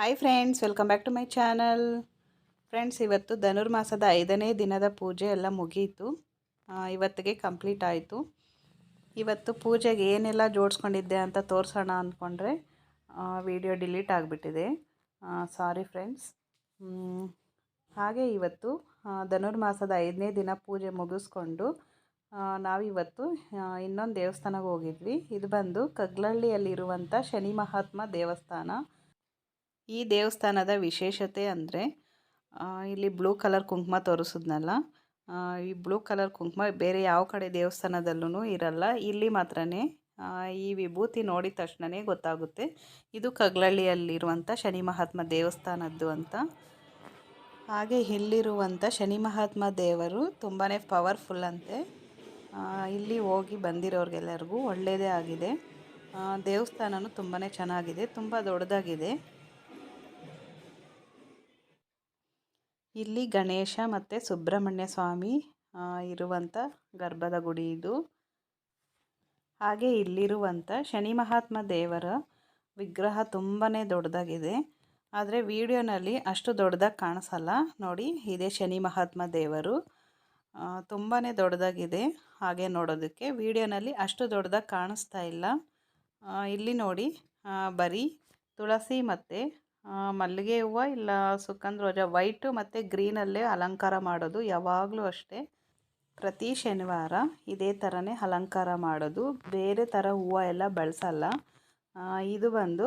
Hi friends welcome back to my channel friends ಇವತ್ತು ಧನುರ್ಮಾಸದ ಐದನೇ ದಿನದ ಪೂಜೆ ಎಲ್ಲ ಮುಗೀತು. ಇವತ್ತಿಗೆ ಕಂಪ್ಲೀಟ್ ಆಯಿತು. ಇವತ್ತು ಪೂಜೆಗೆ ಏನೆಲ್ಲ ಜೋಡಿಸ್ಕೊಂಡಿದ್ದೆ ಅಂತ ತೋರಿಸೋಣ ಅಂದ್ಕೊಂಡ್ರೆ ವಿಡಿಯೋ ಡಿಲೀಟ್ ಆಗಿಬಿಟ್ಟಿದೆ. ಸಾರಿ ಫ್ರೆಂಡ್ಸ್ ಹಾಗೆ ಇವತ್ತು ಧನುರ್ಮಾಸದ ಐದನೇ ದಿನ ಪೂಜೆ ಮುಗಿಸ್ಕೊಂಡು ನಾವಿವತ್ತು ಇನ್ನೊಂದು ದೇವಸ್ಥಾನಕ್ಕೆ ಹೋಗಿದ್ವಿ. ಇದು ಬಂದು ಕಗ್ಲಹಳ್ಳಿಯಲ್ಲಿರುವಂಥ ಶನಿ ಮಹಾತ್ಮ ದೇವಸ್ಥಾನ. ಈ ದೇವಸ್ಥಾನದ ವಿಶೇಷತೆ ಅಂದರೆ ಇಲ್ಲಿ ಬ್ಲೂ ಕಲರ್ ಕುಂಕುಮ ತೋರಿಸಿದ್ನಲ್ಲ ಈ ಬ್ಲೂ ಕಲರ್ ಕುಂಕುಮ ಬೇರೆ ಯಾವ ಕಡೆ ದೇವಸ್ಥಾನದಲ್ಲೂ ಇರಲ್ಲ. ಇಲ್ಲಿ ಮಾತ್ರ ಈ ವಿಭೂತಿ ನೋಡಿದ ತಕ್ಷಣವೇ ಗೊತ್ತಾಗುತ್ತೆ. ಇದು ಕಗ್ಲಳ್ಳಿಯಲ್ಲಿರುವಂಥ ಶನಿ ಮಹಾತ್ಮ ದೇವಸ್ಥಾನದ್ದು ಅಂತ. ಹಾಗೆ ಇಲ್ಲಿರುವಂಥ ಶನಿ ಮಹಾತ್ಮ ದೇವರು ತುಂಬಾ ಪವರ್ಫುಲ್ ಅಂತೆ. ಇಲ್ಲಿ ಹೋಗಿ ಬಂದಿರೋರಿಗೆಲ್ಲರಿಗೂ ಒಳ್ಳೆಯದೇ ಆಗಿದೆ. ದೇವಸ್ಥಾನವೂ ತುಂಬಾ ಚೆನ್ನಾಗಿದೆ, ತುಂಬ ದೊಡ್ಡದಾಗಿದೆ. ಇಲ್ಲಿ ಗಣೇಶ ಮತ್ತು ಸುಬ್ರಹ್ಮಣ್ಯ ಸ್ವಾಮಿ ಇರುವಂತ ಗರ್ಭದ ಗುಡಿ ಇದು. ಹಾಗೆ ಇಲ್ಲಿರುವಂಥ ಶನಿ ಮಹಾತ್ಮ ದೇವರ ವಿಗ್ರಹ ತುಂಬಾ ದೊಡ್ಡದಾಗಿದೆ. ಆದರೆ ವಿಡಿಯೋನಲ್ಲಿ ಅಷ್ಟು ದೊಡ್ಡದಾಗಿ ಕಾಣಿಸಲ್ಲ. ನೋಡಿ, ಇದೇ ಶನಿ ಮಹಾತ್ಮ ದೇವರು. ತುಂಬಾ ದೊಡ್ಡದಾಗಿದೆ. ಹಾಗೆ ನೋಡೋದಕ್ಕೆ ವಿಡಿಯೋನಲ್ಲಿ ಅಷ್ಟು ದೊಡ್ಡದಾಗಿ ಕಾಣಿಸ್ತಾ ಇಲ್ಲ. ಇಲ್ಲಿ ನೋಡಿ ಬರೀ ತುಳಸಿ ಮತ್ತು ಮಲ್ಲಿಗೆ ಹೂವು ಇಲ್ಲ ಸುಗಂಧ ರೋಜಾ ವೈಟು ಮತ್ತು ಗ್ರೀನಲ್ಲೇ ಅಲಂಕಾರ ಮಾಡೋದು ಯಾವಾಗಲೂ ಅಷ್ಟೇ. ಪ್ರತಿ ಶನಿವಾರ ಇದೇ ಥರನೇ ಅಲಂಕಾರ ಮಾಡೋದು. ಬೇರೆ ಥರ ಹೂವು ಎಲ್ಲ ಬಳಸಲ್ಲ. ಇದು ಬಂದು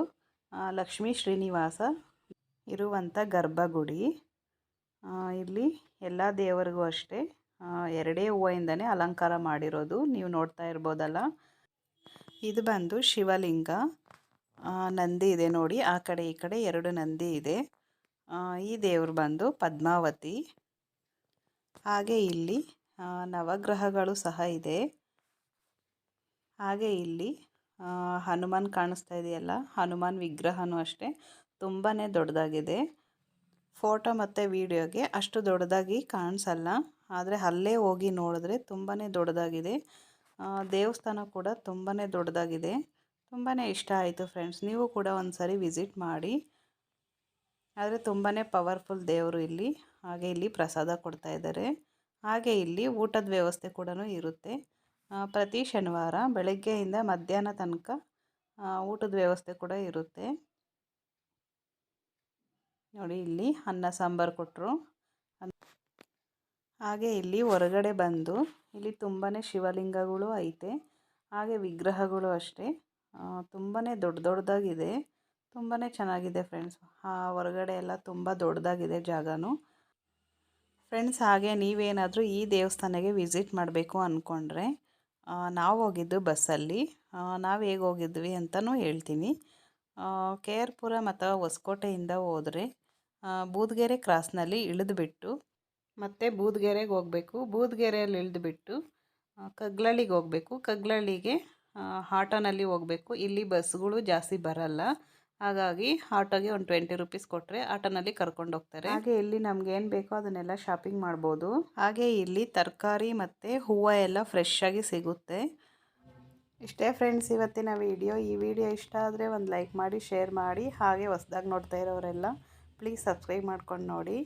ಲಕ್ಷ್ಮೀ ಶ್ರೀನಿವಾಸ ಇರುವಂಥ ಗರ್ಭಗುಡಿ. ಇಲ್ಲಿ ಎಲ್ಲ ದೇವರಿಗೂ ಅಷ್ಟೇ ಎರಡೇ ಹೂವಿಂದನೇ ಅಲಂಕಾರ ಮಾಡಿರೋದು. ನೀವು ನೋಡ್ತಾ ಇರ್ಬೋದಲ್ಲ. ಇದು ಬಂದು ಶಿವಲಿಂಗ. ನಂದಿ ಇದೆ ನೋಡಿ. ಆ ಕಡೆ ಈ ಕಡೆ ಎರಡು ನಂದಿ ಇದೆ. ಈ ದೇವರು ಬಂದು ಪದ್ಮಾವತಿ. ಹಾಗೆ ಇಲ್ಲಿ ನವಗ್ರಹಗಳು ಸಹ ಇದೆ. ಹಾಗೆ ಇಲ್ಲಿ ಹನುಮಾನ್ ಕಾಣಿಸ್ತಾ ಇದೆಯಲ್ಲ? ಹನುಮಾನ್ ವಿಗ್ರಹನೂ ಅಷ್ಟೇ. ತುಂಬಾ ದೊಡ್ಡದಾಗಿದೆ. ಫೋಟೋ ಮತ್ತು ವಿಡಿಯೋಗೆ ಅಷ್ಟು ದೊಡ್ಡದಾಗಿ ಕಾಣಿಸಲ್ಲ. ಆದರೆ ಅಲ್ಲೇ ಹೋಗಿ ನೋಡಿದ್ರೆ ತುಂಬಾ ದೊಡ್ಡದಾಗಿದೆ. ದೇವಸ್ಥಾನ ಕೂಡ ತುಂಬಾ ದೊಡ್ಡದಾಗಿದೆ. ತುಂಬಾ ಇಷ್ಟ ಆಯಿತು ಫ್ರೆಂಡ್ಸ್ ನೀವು ಕೂಡ ಒಂದು ಸಾರಿ ವಿಸಿಟ್ ಮಾಡಿ. ಆದರೆ ತುಂಬಾ ಪವರ್ಫುಲ್ ದೇವರು ಇಲ್ಲಿ. ಹಾಗೆ ಇಲ್ಲಿ ಪ್ರಸಾದ ಕೊಡ್ತಾ ಇದ್ದಾರೆ. ಹಾಗೆ ಇಲ್ಲಿ ಊಟದ ವ್ಯವಸ್ಥೆ ಕೂಡ ಇರುತ್ತೆ. ಪ್ರತಿ ಶನಿವಾರ ಬೆಳಗ್ಗೆಯಿಂದ ಮಧ್ಯಾಹ್ನ ತನಕ ಊಟದ ವ್ಯವಸ್ಥೆ ಕೂಡ ಇರುತ್ತೆ. ನೋಡಿ ಇಲ್ಲಿ ಅನ್ನ, ಸಾಂಬಾರು ಕೊಟ್ಟರು ಹಾಗೆ ಇಲ್ಲಿ ಹೊರಗಡೆ ಬಂದು, ಇಲ್ಲಿ ತುಂಬಾ ಶಿವಲಿಂಗಗಳು ಐತೆ. ಹಾಗೆ ವಿಗ್ರಹಗಳು ಅಷ್ಟೇ. ತುಂಬಾ ದೊಡ್ಡ ದೊಡ್ಡದಾಗಿದೆ ತುಂಬಾ ಚೆನ್ನಾಗಿದೆ ಫ್ರೆಂಡ್ಸ್. ಹೊರಗಡೆ ಎಲ್ಲ ತುಂಬ ದೊಡ್ಡದಾಗಿದೆ ಜಾಗನೂ. ಫ್ರೆಂಡ್ಸ್, ಹಾಗೆ ನೀವೇನಾದರೂ ಈ ದೇವಸ್ಥಾನಕ್ಕೆ ವಿಸಿಟ್ ಮಾಡಬೇಕು ಅಂದ್ಕೊಂಡ್ರೆ ನಾವು ಹೋಗಿದ್ದು ಬಸ್ಸಲ್ಲಿ. ನಾವು ಹೇಗೆ ಹೋಗಿದ್ವಿ ಅಂತಲೂ ಹೇಳ್ತೀನಿ. ಕೆ ಆರ್ ಪುರ ಮತ್ತು ಹೊಸಕೋಟೆಯಿಂದ ಹೋದರೆ ಬೂದ್ಗೆರೆ ಕ್ರಾಸ್ನಲ್ಲಿ ಇಳಿದುಬಿಟ್ಟು, ಮತ್ತು ಬೂದ್ಗೆರೆಗೆ ಹೋಗಬೇಕು. ಬೂದ್ಗೆರೆಯಲ್ಲಿ ಇಳಿದುಬಿಟ್ಟು ಕಗ್ಲಳ್ಳಿಗೆ ಹೋಗಬೇಕು. ಕಗ್ಲಳ್ಳಿಗೆ ಆಟೋನಲ್ಲಿ ಹೋಗಬೇಕು. ಇಲ್ಲಿ ಬಸ್ಗಳು ಜಾಸ್ತಿ ಬರಲ್ಲ. ಹಾಗಾಗಿ ಆಟೋಗೆ ಒಂದು ಟ್ವೆಂಟಿ ರುಪೀಸ್ ಕೊಟ್ಟರೆ ಆಟೋನಲ್ಲಿ ಕರ್ಕೊಂಡು ಹೋಗ್ತಾರೆ. ಹಾಗೆ ಇಲ್ಲಿ ನಮ್ಗೆ ಏನು ಬೇಕೋ ಅದನ್ನೆಲ್ಲ ಶಾಪಿಂಗ್ ಮಾಡ್ಬೋದು. ಹಾಗೆ ಇಲ್ಲಿ ತರಕಾರಿ ಮತ್ತು ಹೂವು ಎಲ್ಲ ಫ್ರೆಶ್ ಆಗಿ ಸಿಗುತ್ತೆ. ಇಷ್ಟೇ ಫ್ರೆಂಡ್ಸ್ ಇವತ್ತಿನ ವಿಡಿಯೋ ಈ ವಿಡಿಯೋ ಇಷ್ಟ ಆದರೆ ಒಂದು ಲೈಕ್ ಮಾಡಿ ಶೇರ್ ಮಾಡಿ. ಹಾಗೆ ಹೊಸ್ದಾಗಿ ನೋಡ್ತಾ ಇರೋರೆಲ್ಲ ಪ್ಲೀಸ್ ಸಬ್ಸ್ಕ್ರೈಬ್ ಮಾಡ್ಕೊಂಡು ನೋಡಿ.